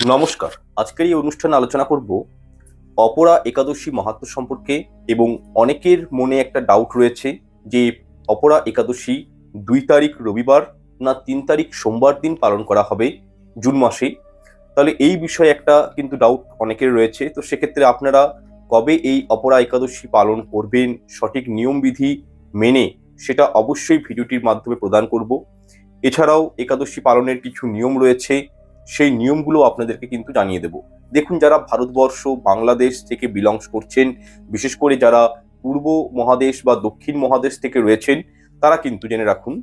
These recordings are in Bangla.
নমস্কার। আজকের এই অনুষ্ঠানে আলোচনা করব অপরা একাদশী মাহাত্ম সম্পর্কে এবং অনেকের মনে একটা ডাউট রয়েছে যে অপরা একাদশী দুই তারিখ রবিবার না তিন তারিখ সোমবার দিন পালন করা হবে জুন মাসে? তাহলে এই বিষয়ে একটা কিন্তু ডাউট অনেকের রয়েছে। তো সেক্ষেত্রে আপনারা কবে এই অপরা একাদশী পালন করবেন, সঠিক নিয়মবিধি মেনে সেটা অবশ্যই ভিডিওটির মাধ্যমে প্রদান করব। এছাড়াও একাদশী পালনের কিছু নিয়ম রয়েছে। সেই নিয়মগুলো আপনাদেরকে কিন্তু জানিয়ে দেব। দেখুন, যারা ভারতবর্ষ, বাংলাদেশ থেকে বিলংস করছেন, বিশেষ করে যারা পূর্ব মহাদেশ বা দক্ষিণ মহাদেশ থেকে রয়েছেন, তারা কিন্তু জেনে রাখুন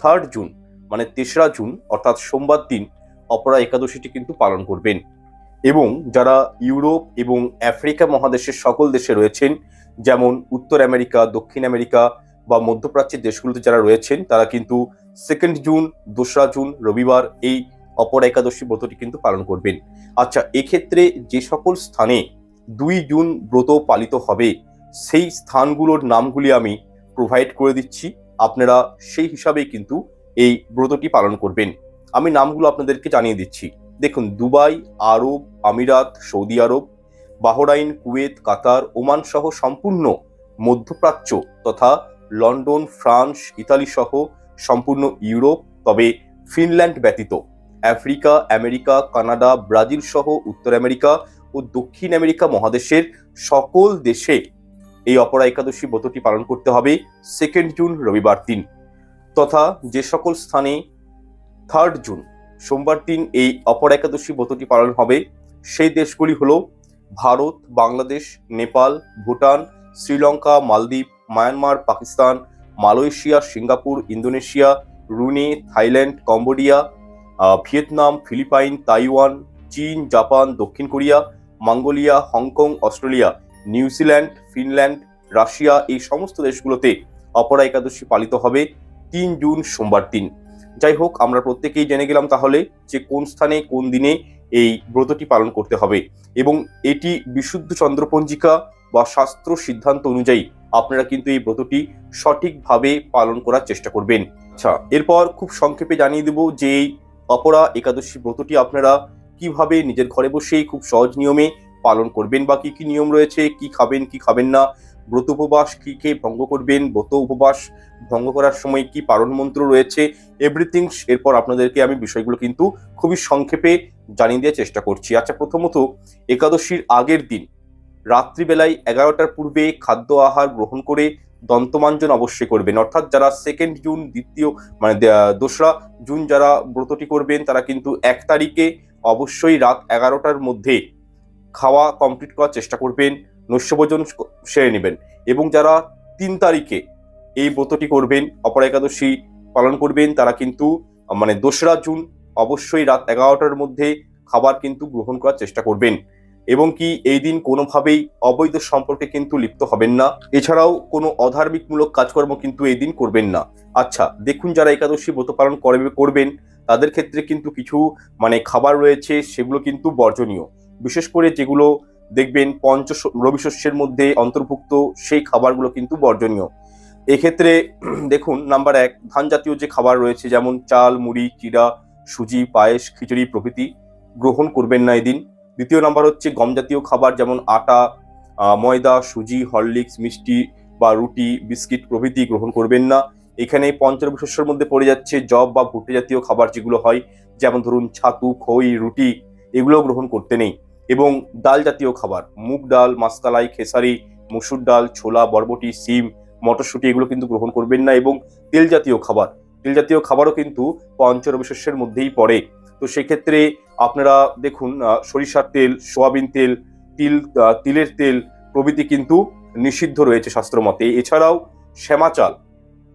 থার্ড জুন মানে তেসরা জুন অর্থাৎ সোমবার দিন, অপরা একাদশীটি কিন্তু পালন করবেন। এবং যারা ইউরোপ এবং আফ্রিকা মহাদেশের সকল দেশে রয়েছেন, যেমন উত্তর আমেরিকা, দক্ষিণ আমেরিকা বা মধ্যপ্রাচ্যের দেশগুলোতে যারা রয়েছেন, তারা কিন্তু সেকেন্ড জুন দোসরা জুন রবিবার এই অপর একাদশী ব্রতটি কিন্তু পালন করবেন। আচ্ছা এক্ষেত্রে যে সকল স্থানে দুই জুন ব্রত পালিত হবে, সেই স্থানগুলোর নামগুলি আমি প্রোভাইড করে দিচ্ছি। আপনারা সেই হিসাবেই কিন্তু এই ব্রতটি পালন করবেন। আমি নামগুলো আপনাদেরকে জানিয়ে দিচ্ছি। দেখুন, দুবাই, আরব, আমিরাত, সৌদি আরব, বাহরাইন, কুয়েত, কাতার, ওমান সহ সম্পূর্ণ মধ্যপ্রাচ্য তথা লন্ডন, ফ্রান্স, ইতালি সহ সম্পূর্ণ ইউরোপ, তবে ফিনল্যান্ড ব্যতীত। আফ্রিকা, আমেরিকা, কানাডা, ব্রাজিল সহ উত্তর আমেরিকা ও দক্ষিণ আমেরিকা মহাদেশের সকল দেশে এই অপরা একাদশী ব্রতটি পালন করতে হবে সেকেন্ড জুন রবিবার দিন। তথা যে সকল স্থানে থার্ড জুন সোমবার দিন এই অপর একাদশী ব্রতটি পালন হবে, সেই দেশগুলি হল ভারত, বাংলাদেশ, নেপাল, ভুটান, শ্রীলঙ্কা, মালদ্বীপ, Myanmar, Pakistan, Malaysia, Singapore, Indonesia, Brunei, Thailand, Cambodia Vietnam, Philippine, Taiwan, চীন, জাপান, দক্ষিণ Korea, Mongolia, Hong Kong, Australia, New Zealand, Finland, Russia এই সমস্ত দেশগুলোতে অপরা একাদশী পালিত হবে তিন জুন সোমবার দিন। যাই হোক, আমরা প্রত্যেকেই জেনে গেলাম তাহলে যে কোন স্থানে, কোন দিনে এই ব্রতটি পালন করতে হবে এবং এটি বিশুদ্ধ চন্দ্রপঞ্জিকা বা শাস্ত্র সিদ্ধান্ত অনুযায়ী আপনারা কিন্তু এই ব্রতটি সঠিকভাবে পালন করার চেষ্টা করবেন। আচ্ছা এরপর খুব সংক্ষেপে জানিয়ে দেব যে এই অপরা একাদশী ব্রতটি আপনারা কীভাবে নিজের ঘরে বসেই খুব সহজ নিয়মে পালন করবেন বা কি কি নিয়ম রয়েছে, কি খাবেন কি খাবেন না, ব্রত উপবাস, কি কে ভঙ্গ করবেন, ব্রত উপবাস ভঙ্গ করার সময় কি পালন মন্ত্র রয়েছে এভরিথিং এরপর আপনাদেরকে আমি বিষয়গুলো কিন্তু খুবই সংক্ষেপে জানিয়ে দেওয়ার চেষ্টা করছি। আচ্ছা প্রথমত একাদশীর আগের দিন, রাত্রিবেলায় এগারোটার পূর্বে খাদ্য আহার গ্রহণ করে দন্তমাঞ্জন অবশ্যই করবেন। অর্থাৎ যারা সেকেন্ড জুন দ্বিতীয় মানে দোসরা জুন যারা ব্রতটি করবেন, তারা কিন্তু এক তারিখে অবশ্যই রাত এগারোটার মধ্যে খাওয়া কমপ্লিট করার চেষ্টা করবেন, নৈশভোজন সেরে নেবেন এবং যারা তিন তারিখে এই ব্রতটি করবেন, অপর একাদশী পালন করবেন, তারা কিন্তু মানে দোসরা জুন অবশ্যই রাত এগারোটার মধ্যে খাবার কিন্তু গ্রহণ করার চেষ্টা করবেন। এবং কি এই দিন কোনোভাবেই অবৈধ সম্পর্কে কিন্তু লিপ্ত হবেন না। এছাড়াও কোনো অধার্মিকমূলক কাজকর্ম কিন্তু এই দিন করবেন না। আচ্ছা দেখুন যারা একাদশী ব্রত পালন করবে, করবেন, তাদের ক্ষেত্রে কিন্তু কিছু মানে খাবার রয়েছে, সেগুলো কিন্তু বর্জনীয়। বিশেষ করে যেগুলো দেখবেন পঞ্চ রবি শস্যের মধ্যে অন্তর্ভুক্ত, সেই খাবারগুলো কিন্তু বর্জনীয়। এক্ষেত্রে দেখুন, নাম্বার এক ধান জাতীয় যে খাবার রয়েছে, যেমন চাল, মুড়ি, চিড়া, সুজি, পায়েস, খিচুড়ি প্রভৃতি, গ্রহণ করবেন না এদিন। দ্বিতীয় নাম্বার হচ্ছে গম জাতীয় খাবার, যেমন আটা ময়দা, সুজি, হরলিক্স, মিষ্টি বা রুটি, বিস্কিট প্রভৃতি গ্রহণ করবেন না। এখানে পঞ্চরবি শস্যের মধ্যে পড়ে যাচ্ছে জব বা ভুট্টা জাতীয় খাবার যেগুলো হয়, যেমন ধরুন ছাতু, খই, রুটি এগুলো গ্রহণ করতে নেই। এবং ডাল জাতীয় খাবার, মুগ ডাল, মাসকালাই, খেসারি, মসুর ডাল, ছোলা, বরবটি, সিম, মটরশুঁটি এগুলো কিন্তু গ্রহণ করবেন না। এবং তেল জাতীয় খাবার, তেল জাতীয় খাবারও কিন্তু পঞ্চরবি শস্যের মধ্যেই পড়ে। তো সেক্ষেত্রে আপনারা দেখুন সরিষার তেল, সোয়াবিন তেল, তিল তিলের তেল প্রভৃতি কিন্তু নিষিদ্ধ রয়েছে শাস্ত্র মতে। এছাড়াও শ্যামা চাল।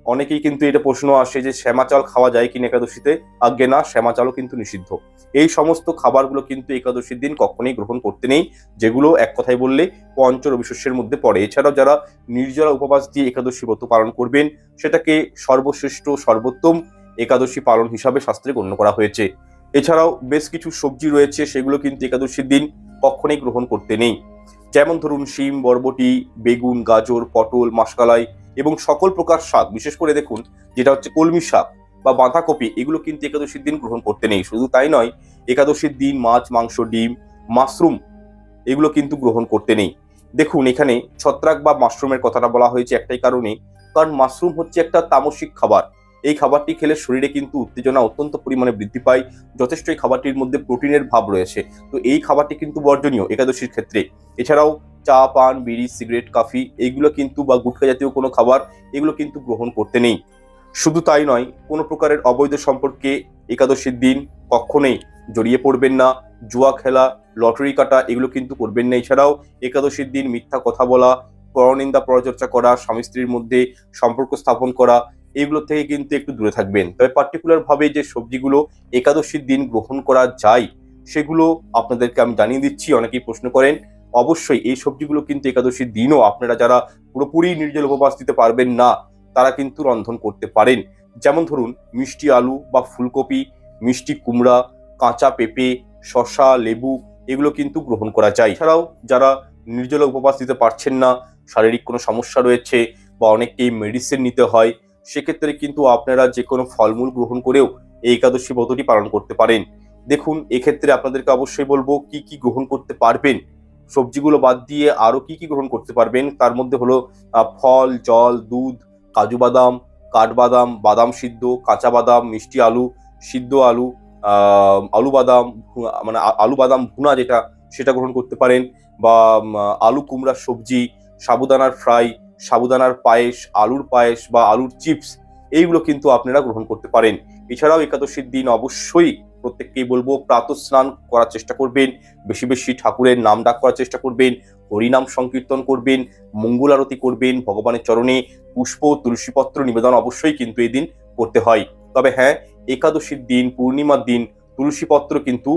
অনেকেই কিন্তু এটা প্রশ্ন আসে যে শ্যামা চাল খাওয়া যায় কিনা একাদশীতে? আজ্ঞে না, শ্যামা চালও কিন্তু নিষিদ্ধ। এই সমস্ত খাবারগুলো কিন্তু একাদশীর দিন কখনোই গ্রহণ করতে নেই, যেগুলো এক কথায় বললে পঞ্চ রবিশস্যের মধ্যে পড়ে। এছাড়াও যারা নির্জলা উপবাস দিয়ে একাদশী ব্রত পালন করবেন, সেটাকে সর্বশ্রেষ্ঠ, সর্বোত্তম একাদশী পালন হিসাবে শাস্ত্রে গণ্য করা হয়েছে। এছাড়াও বেশ কিছু সবজি রয়েছে, সেগুলো কিন্তু একাদশীর দিন কখনোই গ্রহণ করতে নেই। যেমন ধরুন শিম, বরবটি, বেগুন, গাজর, পটল, মাসকালাই এবং সকল প্রকার শাক। বিশেষ করে দেখুন, যেটা হচ্ছে কলমি শাক বা বাঁধাকপি, এগুলো কিন্তু একাদশীর দিন গ্রহণ করতে নেই। শুধু তাই নয়, একাদশীর দিন মাছ, মাংস, ডিম, মাশরুম এগুলো কিন্তু গ্রহণ করতে নেই। দেখুন, এখানে ছত্রাক বা মাশরুমের কথাটা বলা হয়েছে একটাই কারণে, কারণ মাশরুম হচ্ছে একটা তামসিক খাবার। এই খাবারটি খেলে শরীরে কিন্তু উত্তেজনা অত্যন্ত পরিমাণে বৃদ্ধি পায়। যথেষ্ট এই খাবারটির মধ্যে প্রোটিনের ভাব রয়েছে। তো এই খাবারটি কিন্তু বর্জনীয় একাদশীর ক্ষেত্রে। এছাড়াও চা, পান, বিড়ি, সিগারেট, কফি এইগুলো কিন্তু বা গুটখা জাতীয় কোনো খাবার এগুলো কিন্তু গ্রহণ করতে নেই। শুধু তাই নয়, কোনো প্রকারের অবৈধ সম্পর্কে একাদশীর দিন কখনোই জড়িয়ে পড়বেন না। জুয়া খেলা, লটারি কাটা এগুলো কিন্তু করবেন না। এছাড়াও একাদশীর দিন মিথ্যা কথা বলা, পরনিন্দা পরচর্চা করা স্বামী স্ত্রীর মধ্যে সম্পর্ক স্থাপন করা এগুলো থেকে কিন্তু একটু দূরে থাকবেন। তবে পার্টিকুলার ভাবে যে সবজিগুলো একাদশীর দিন গ্রহণ করা যায়, সেগুলো আপনাদেরকে আমি জানিয়ে দিচ্ছি, অনেকেই প্রশ্ন করেন। অবশ্যই এই সবজিগুলো কিন্তু একাদশীর দিনও আপনারা যারা পুরোপুরি নির্জল উপবাস দিতে পারবেন না, তারা কিন্তু রন্ধন করতে পারেন। যেমন ধরুন, মিষ্টি আলু বা ফুলকপি, মিষ্টি কুমড়া, কাঁচা পেঁপে, শসা, লেবু, এগুলো কিন্তু গ্রহণ করা যায়। এছাড়াও যারা নির্জলা উপবাস দিতে পারছেন না, শারীরিক কোনো সমস্যা রয়েছে বা অনেককেই মেডিসিন নিতে হয় সেক্ষেত্রে কিন্তু আপনারা যে কোনো ফলমূল গ্রহণ করেও এই একাদশী ব্রতটি পালন করতে পারেন। দেখুন, এক্ষেত্রে আপনাদেরকে অবশ্যই বলব, কি কি গ্রহণ করতে পারবেন? সবজিগুলো বাদ দিয়ে আরও কি কি গ্রহণ করতে পারবেন? তার মধ্যে হলো ফল, জল, দুধ, কাজু বাদাম, কাঠবাদাম, বাদাম সিদ্ধ, কাঁচা বাদাম, মিষ্টি আলু, সিদ্ধ আলু আলু বাদাম মানে আলু বাদাম, ভুনা যেটা, সেটা গ্রহণ করতে পারেন। বা আলু কুমড়ার সবজি, সাবুদানার ফ্রাই সাবুদানার পায়েস, আলুর পায়েস বা আলুর চিপস, এইগুলো কিন্তু আপনারা গ্রহণ করতে পারেন। এছাড়াও একাদশীর দিন অবশ্যই প্রত্যেককেই বলব প্রাতঃ স্নান করার চেষ্টা করবেন, বেশি বেশি ঠাকুরের নাম ডাক করার চেষ্টা করবেন, হরিনাম সংকীর্তন করবেন, মঙ্গল আরতি করবেন, ভগবানের চরণে পুষ্প, তুলসীপত্র নিবেদন অবশ্যই কিন্তু এই দিন করতে হয়। তবে হ্যাঁ একাদশীর দিন, পূর্ণিমার দিন তুলসীপত্র কিন্তু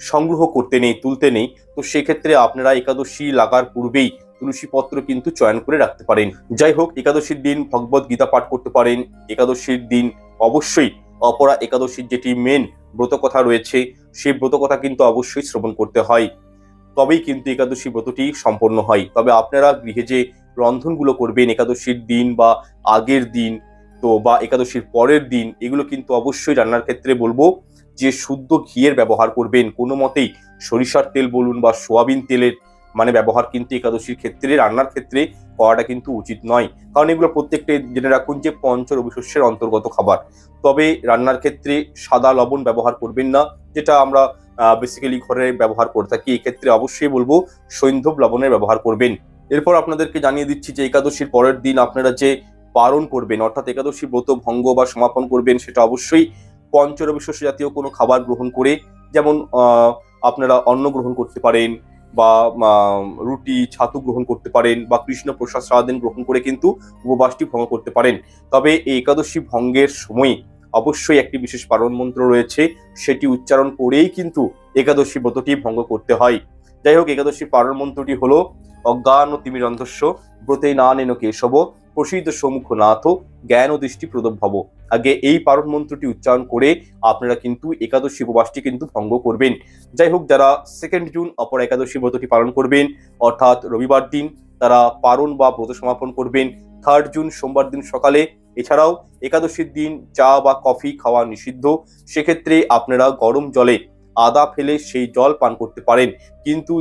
সংগ্রহ করতে নেই, তুলতে নেই। তো সেক্ষেত্রে আপনারা একাদশী লাগার পূর্বেই তুলসী পত্র কিন্তু চয়ন করে রাখতে পারেন। যাই হোক, একাদশীর দিন ভগবত গীতা পাঠ করতে পারেন। একাদশীর দিন অবশ্যই অপরা একাদশীর যেটি মেন ব্রতকথা রয়েছে, সেই ব্রতকথা কিন্তু অবশ্যই শ্রবণ করতে হয়। তবেই কিন্তু একাদশী ব্রতটি সম্পন্ন হয়। তবে আপনারা গৃহে যে রন্ধনগুলো করবেন একাদশীর দিন বা আগের দিন, তো বা একাদশীর পরের দিন, এগুলো কিন্তু অবশ্যই রান্নার ক্ষেত্রে বলব যে শুদ্ধ ঘিয়ের ব্যবহার করবেন। কোনো মতেই সরিষার তেল বলুন বা সোয়াবিন তেলের মানে ব্যবহার কিন্তু একাদশীর ক্ষেত্রে, রান্নার ক্ষেত্রে করাটা কিন্তু উচিত নয়। কারণ এগুলো প্রত্যেকটা জেনে রাখুন যে পঞ্চ রবিশস্যের অন্তর্গত খাবার। তবে রান্নার ক্ষেত্রে সাদা লবণ ব্যবহার করবেন না, যেটা আমরা বেসিক্যালি ঘরে ব্যবহার করে থাকি। এক্ষেত্রে অবশ্যই বলব, সৈন্ধব লবণের ব্যবহার করবেন। এরপর আপনাদেরকে জানিয়ে দিচ্ছি যে একাদশীর পরের দিন আপনারা যে পালন করবেন, অর্থাৎ একাদশী ব্রত ভঙ্গ বা সমাপন করবেন, সেটা অবশ্যই পঞ্চরবিশস্য জাতীয় কোনো খাবার গ্রহণ করে, যেমন আপনারা অন্ন গ্রহণ করতে পারেন বা রুটি, ছাতু গ্রহণ করতে পারেন বা কৃষ্ণ প্রসাদ সারাদিন গ্রহণ করে কিন্তু উপবাসটি ভঙ্গ করতে পারেন। তবে এই একাদশী ভঙ্গের সময় অবশ্যই একটি বিশেষ পালন মন্ত্র রয়েছে, সেটি উচ্চারণ করেই কিন্তু একাদশী ব্রতটি ভঙ্গ করতে হয়। যাই হোক, একাদশী পালন মন্ত্রটি হলো, অজ্ঞান ও তিমির অন্ধস্য ব্রতে না নেন কেশব প্রসিদ্ধ সম্মুখ নাথ জ্ঞান ও দৃষ্টি প্রদভব আগে এই পারণ মন্ত্রটি উচ্চারণ করে আপনারা কিন্তু একাদশী উপবাসটি কিন্তু ভঙ্গ করবেন। যাই হোক, যারা সেকেন্ড জুন, অপর একাদশী ব্রতটি পালন করবেন, অর্থাৎ রবিবার দিন তারা পারণ বা ব্রত সমাপন করবেন। থার্ড জুন, সোমবার দিন সকালে। এছাড়াও একাদশীর দিন চা বা কফি খাওয়া নিষিদ্ধ। সেক্ষেত্রে আপনারা গরম জলে আদা ফেলে সেই জল পান করতে পারেন। কিন্তু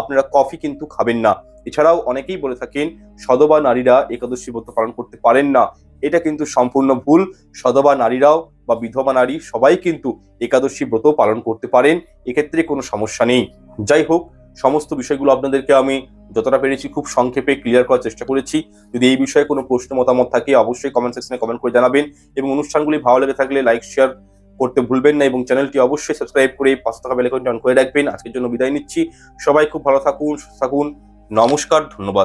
আপনারা কফি কিন্তু খাবেন না। এছাড়াও অনেকেই বলে থাকেন, সদবা নারীরা একাদশী ব্রত পালন করতে পারেন না। এটা কিন্তু সম্পূর্ণ ভুল। সদবা নারীরাও বা বিধবা নারী সবাই কিন্তু একাদশী ব্রত পালন করতে পারেন। এক্ষেত্রে কোনো সমস্যা নেই। যাই হোক, সমস্ত বিষয়গুলো আপনাদেরকে আমি যতটা পেরেছি খুব সংক্ষেপে ক্লিয়ার করার চেষ্টা করেছি। যদি এই বিষয়ে কোনো প্রশ্ন, মতামত থাকে, অবশ্যই কমেন্ট সেকশনে কমেন্ট করে জানাবেন। এবং অনুষ্ঠানগুলি ভালো লেগে থাকলে লাইক শেয়ার করতে ভুলবেন না এবং চ্যানেলটি অবশ্যই সাবস্ক্রাইব করে পাঁচ টাকা বেলাইকনটি অন করে রাখবেন। আজকের জন্য বিদায় নিচ্ছি। সবাই খুব ভালো থাকুন, সুস্থ থাকুন। নমস্কার ধন্যবাদ।